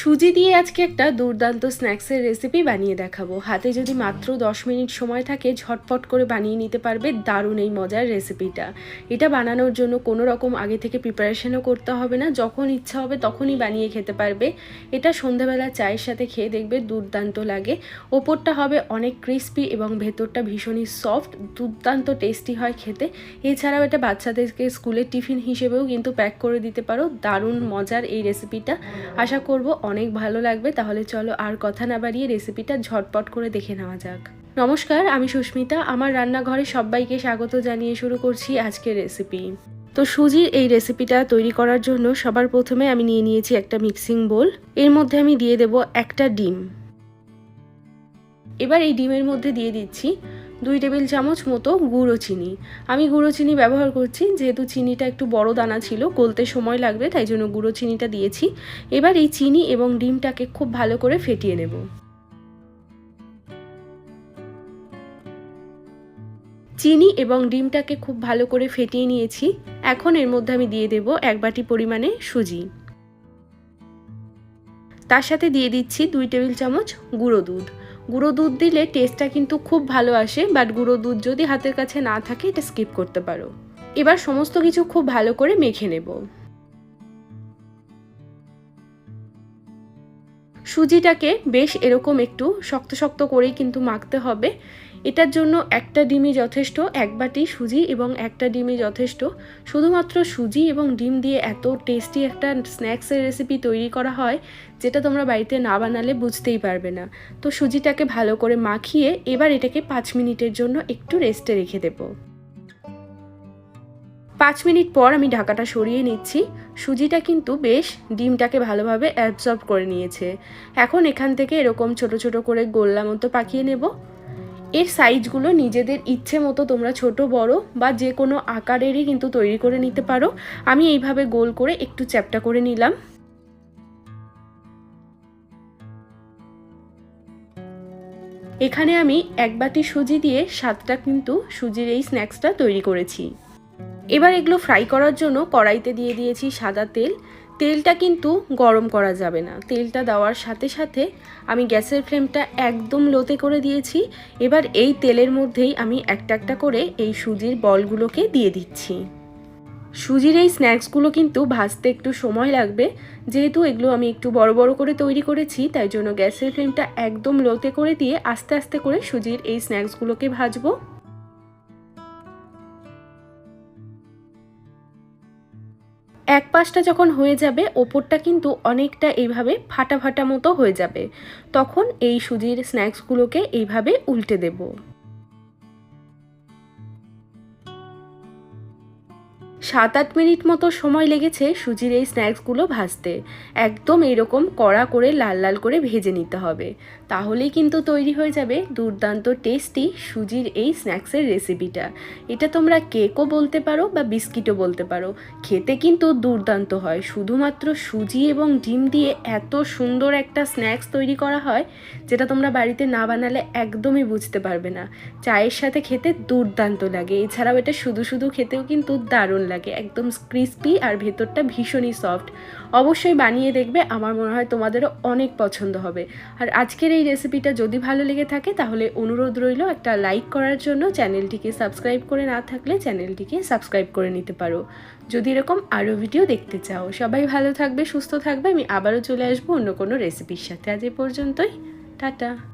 সুজি দিয়ে আজকে একটা দুর্দান্ত স্ন্যাক্সের রেসিপি বানিয়ে দেখাবো। হাতে যদি মাত্র দশ মিনিট সময় থাকে, ঝটপট করে বানিয়ে নিতে পারবে দারুণ এই মজার রেসিপিটা এটা বানানোর জন্য কোনো রকম আগে থেকে প্রিপারেশনও করতে হবে না, যখন ইচ্ছা হবে তখনই বানিয়ে খেতে পারবে। এটা সন্ধ্যাবেলা চায়ের সাথে খেয়ে দেখবে দুর্দান্ত লাগে। ওপরটা হবে অনেক ক্রিস্পি এবং ভেতরটা ভীষণই সফট দুর্দান্ত টেস্টি হয় খেতে। এছাড়াও এটা বাচ্চাদেরকে স্কুলের টিফিন হিসেবেও কিন্তু প্যাক করে দিতে পারো। দারুণ মজার এই রেসিপিটা আশা করব অনেক ভালো লাগবে, তাহলে চলো আর কথা না বাড়িয়ে রেসিপিটা ঝটপট করে দেখে নেওয়া যাক। নমস্কার, আমি সুস্মিতা, আমার রান্নাঘরে সবাইকে স্বাগত জানিয়ে শুরু করছি আজকের রেসিপি তো সুজির এই রেসিপিটা তৈরি করার জন্য সবার প্রথমে আমি নিয়ে নিয়েছি একটা মিক্সিং বোল এর মধ্যে আমি দিয়ে দেব একটা ডিম। এবার এই ডিমের মধ্যে দিয়ে দিচ্ছি দুই টেবিল চামচ মতো গুঁড়ো চিনি। আমি গুঁড়ো চিনি ব্যবহার করছি, যেহেতু চিনিটা একটু বড় দানা ছিল, গলতে সময় লাগবে, তাই জন্য গুঁড়ো চিনিটা দিয়েছি। এবার এই চিনি এবং ডিমটাকে খুব ভালো করে ফেটিয়ে নেব। চিনি এবং ডিমটাকে খুব ভালো করে ফেটিয়ে নিয়েছি। এখন এর মধ্যে আমি দিয়ে দেব এক বাটি পরিমাণে সুজি। তার সাথে দিয়ে দিচ্ছি দুই টেবিল চামচ গুঁড়ো দুধ। গুঁড়ো দুধ দিলে টেস্টটা কিন্তু খুব ভালো আসে বাট গুঁড়ো দুধ যদি হাতের কাছে না থাকে, এটা স্কিপ করতে পারো। এবার সমস্ত কিছু খুব ভালো করে মেখে নেব। সুজিটাকে বেশ এরকম একটু শক্ত শক্ত করেই কিন্তু মাখতে হবে। এটার জন্য একটা ডিমই যথেষ্ট, এক বাটি সুজি এবং একটা ডিমই যথেষ্ট। শুধুমাত্র সুজি এবং ডিম দিয়ে এত টেস্টি একটা স্ন্যাক্সের রেসিপি তৈরি করা হয়, যেটা তোমরা বাড়িতে না বানালে বুঝতেই পারবে না। তো সুজিটাকে ভালো করে মাখিয়ে এবার এটাকে পাঁচ মিনিটের জন্য একটু রেস্টে রেখে দেবো। পাঁচ মিনিট পর আমি ঢাকাটা সরিয়ে নিচ্ছি। সুজিটা কিন্তু বেশ ডিমটাকে ভালোভাবে অ্যাবজর্ব করে নিয়েছে। এখন এখান থেকে এরকম ছোট ছোট করে গোল্লা মতো পাকিয়ে নেব। এর সাইজগুলো নিজেদের ইচ্ছে মতো তোমরা ছোট, বড় বা যে কোনো আকারেরই কিন্তু তৈরি করে নিতে পারো। আমি এইভাবে গোল করে একটু চ্যাপটা করে নিলাম। এখানে আমি এক বাটি সুজি দিয়ে সাতটা কিন্তু সুজির এই স্ন্যাক্সটা তৈরি করেছি। এবার এগুলো ফ্রাই করার জন্য কড়াইতে দিয়ে দিয়েছি সাদা তেল। তেলটা কিন্তু গরম করা যাবে না। তেলটা দেওয়ার সাথে সাথে আমি গ্যাসের ফ্লেমটা একদম লোতে করে দিয়েছি। এবার এই তেলের মধ্যেই আমি একটা একটা করে এই সুজির বলগুলোকে দিয়ে দিচ্ছি। সুজির এই স্ন্যাক্সগুলো কিন্তু ভাজতে একটু সময় লাগবে। যেহেতু এগুলো আমি একটু বড় বড় করে তৈরি করেছি, তাই জন্য গ্যাসের ফ্লেমটা একদম লোতে করে দিয়ে আস্তে আস্তে করে সুজির এই স্ন্যাক্সগুলোকে ভাজবো। এক পাশটা যখন হয়ে যাবে, ওপরটা কিন্তু অনেকটা এইভাবে ফাটা ফাটা মতো হয়ে যাবে। তখন এই সুজির স্ন্যাক্সগুলোকে এইভাবে উল্টে দেবো। সাত আট মিনিট মতো সময় লেগেছে সুজির এই স্ন্যাক্সগুলো ভাজতে। একদম এরকম কড়া করে লাল লাল করে ভেজে নিতে হবে। তাহলেই কিন্তু তৈরি হয়ে যাবে দুর্দান্ত টেস্টি সুজির এই স্ন্যাক্সের রেসিপিটা। এটা তোমরা কেকও বলতে পারো বা বিস্কিটও বলতে পারো। খেতে কিন্তু দুর্দান্ত হয়। শুধুমাত্র সুজি এবং ডিম দিয়ে এত সুন্দর একটা স্ন্যাক্স তৈরি করা হয়, যেটা তোমরা বাড়িতে না বানালে একদমই বুঝতে পারবে না। চায়ের সাথে খেতে দুর্দান্ত লাগে। এছাড়াও এটা শুধু শুধু খেতেও কিন্তু দারুণ লাগে। একদম ক্রিস্পি আর ভেতরটা ভীষণই সফট অবশ্যই বানিয়ে দেখবে, আমার মনে হয় তোমাদেরও অনেক পছন্দ হবে। আর আজকের এই রেসিপিটা যদি ভালো লেগে থাকে, তাহলে অনুরোধ রইল একটা লাইক করার জন্য। চ্যানেলটিকে সাবস্ক্রাইব করে না থাকলে চ্যানেলটিকে সাবস্ক্রাইব করে নিতে পারো। যদি এরকম আরও ভিডিও দেখতে চাও, সবাই ভালো থাকবে, সুস্থ থাকবে। আমি আবারও চলে আসব অন্য কোনো রেসিপির সাথে। আজ এ পর্যন্তই। টাটা।